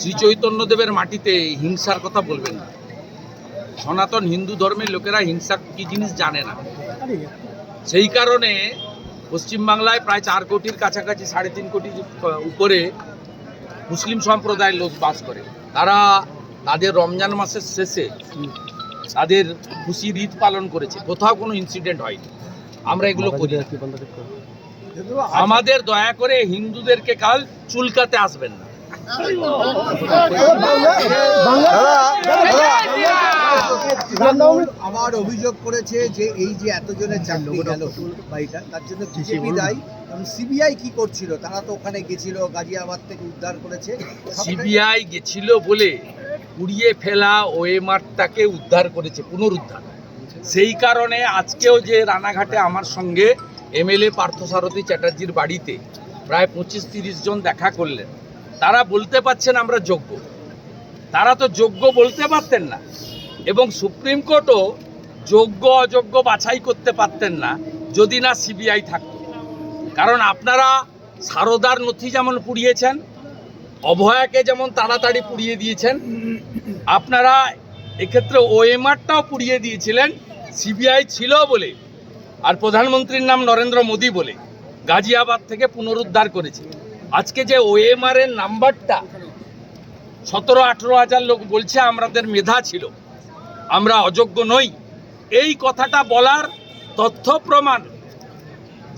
শ্রী চৈতন্যদেবের মাটিতে হিংসার কথা বলবেন না। সনাতন হিন্দু ধর্মের লোকেরা হিংসা কি জিনিস জানে না। সেই কারণে পশ্চিমবাংলায় প্রায় চার কোটির কাছাকাছি সাড়ে তিন কোটির উপরে মুসলিম সম্প্রদায়ের লোক বাস করে। তারা তাদের রমজান মাসের শেষে তাদের খুশির ঈদ পালন করেছে। কোথাও কোনো ইনসিডেন্ট হয়নি। আমরা এগুলো করি আমাদের দয়া করে হিন্দুদেরকে কাল চুলকাতে আসবেন না। আমার অভিযোগ করেছে যে এই যে এতজনের চাকরি গেল বাড়িটা তার জন্য বিজেপি দায়ী। সিবিআই কি করছিল? তারা তো ওখানে গেছিল গাজিয়াবাদ থেকে উদ্ধার করেছে। সিবিআই গেছিল বলে পুড়িয়ে ফেলা ওয়েমারটাকে উদ্ধার করেছে পুনরুদ্ধার। সেই কারণে আজকেও যে রানাঘাটে আমার সঙ্গে এমএলএ পার্থসারথী চ্যাটার্জির বাড়িতে প্রায় পঁচিশ তিরিশ জন দেখা করলেন। তারা বলতে পারছেন আমরা যোগ্য। তারা তো যোগ্য বলতে পারতেন না। এবং সুপ্রিম কোর্টও যোগ্য অযোগ্য বাছাই করতে পারতেন না, যদি না সিবিআই থাকত। কারণ আপনারা সারদার নথি যেমন পুড়িয়েছেন, অভয়াকে যেমন তাড়াতাড়ি পুড়িয়ে দিয়েছেন, আপনারা এক্ষেত্রে ওএমআরটাও পুড়িয়ে দিয়েছিলেন, সিবিআই ছিল বলে। আর প্রধানমন্ত্রীর নাম নরেন্দ্র মোদী বলে, গাজিয়াবাদ থেকে পুনরুদ্ধার করেছে। আজকে যে ওএমআর এর নাম্বারটা, সতেরো, আঠেরো হাজার লোক বলছে আমাদের মেধা ছিল। আমরা অযোগ্য নই। এই কথাটা বলার তথ্য প্রমাণ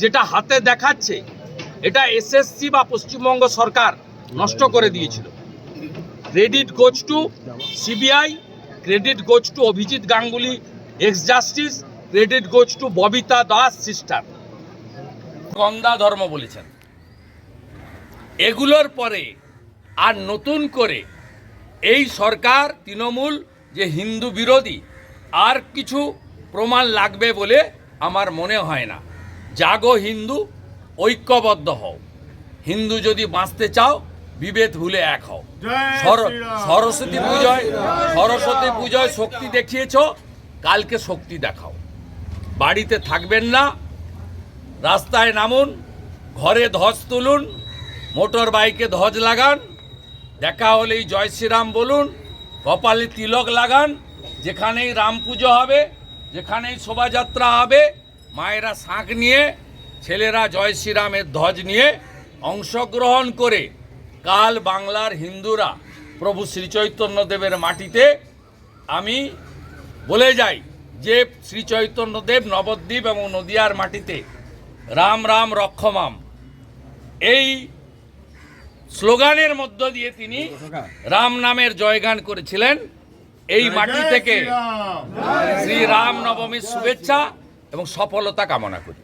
যেটা হাতে দেখাচ্ছে, এটা এসএসসি বা পশ্চিমবঙ্গ সরকার নষ্ট করে দিয়েছিল। Credit goes to CBI credit goes to Abhijit Ganguly ex justice credit goes to Babita Das sister Ganda ধর্ম বলেছেন। এগুলোর পরে আর নতুন করে এই সরকার তৃণমূল যে হিন্দু বিরোধী আর কিছু প্রমাণ লাগবে বলে আমার মনে হয় না। জাগো হিন্দু ঐক্যবদ্ধ হও। হিন্দু যদি বাঁচতে চাও বিভেদ ভুলে এক হও। সর- সরস্বতী পুজোয় সরস্বতী পুজোয় শক্তি দেখিয়েছ কালকে শক্তি দেখাও। বাড়িতে থাকবেন না রাস্তায় নামুন ঘরে ধস তুলুন মোটর বাইকে ধ্বজ লাগান, দেখা হলেই জয় শ্রীরাম বলুন, কপালে তিলক লাগান, যেখানেই রাম পুজো হবে, যেখানেই শোভাযাত্রা হবে, মায়েরা শাঁখ নিয়ে, ছেলেরা জয় শ্রীরামের ধ্বজ নিয়ে অংশগ্রহণ করে কাল বাংলার হিন্দুরা প্রভু শ্রীচৈতন্যদেবের মাটিতে, আমি বলে যাই যে শ্রীচৈতন্যদেব নবদ্বীপ এবং নদিয়ার মাটিতে রাম রাম রক্ষমাম। এই স্লোগানের মধ্য দিয়ে তিনি রাম নামের জয়গান করেছিলেন। এই মাটি থেকে শ্রী রাম নবমীর শুভেচ্ছা এবং সফলতা কামনা করি।